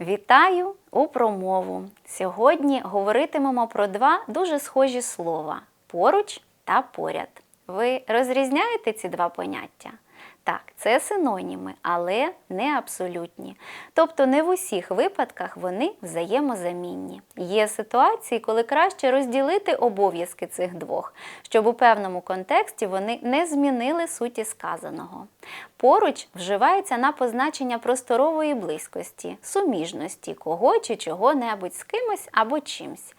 Вітаю у промову. Сьогодні говоритимемо про два дуже схожі слова поруч та поряд. Ви розрізняєте ці два поняття? Так, це синоніми, але не абсолютні. Тобто не в усіх випадках вони взаємозамінні. Є ситуації, коли краще розділити обов'язки цих двох, щоб у певному контексті вони не змінили суті сказаного. Поруч вживається на позначення просторової близькості, суміжності кого чи чого-небудь з кимось або чимсь.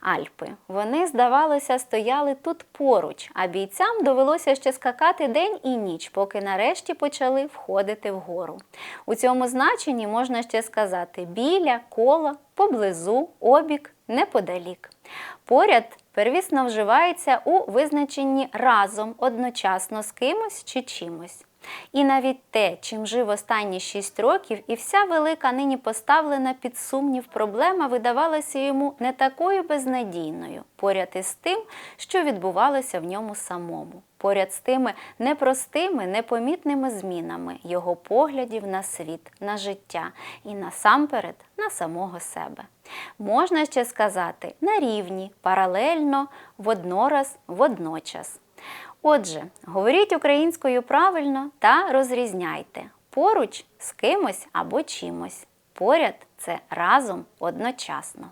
Альпи. Вони, здавалося, стояли тут поруч, а бійцям довелося ще скакати день і ніч, поки нарешті почали входити вгору. У цьому значенні можна ще сказати біля, коло, поблизу, обік, неподалік. Поряд первісно вживається у визначенні разом, одночасно з кимось чи чимось. І навіть те, чим жив останні шість років, і вся велика нині поставлена під сумнів проблема видавалася йому не такою безнадійною, поряд із тим, що відбувалося в ньому самому, поряд з тими непростими, непомітними змінами його поглядів на світ, на життя і насамперед на самого себе. Можна ще сказати на рівні, паралельно, воднораз, водночас. Отже, говоріть українською правильно та розрізняйте поруч з кимось або чимось. Поряд це разом одночасно.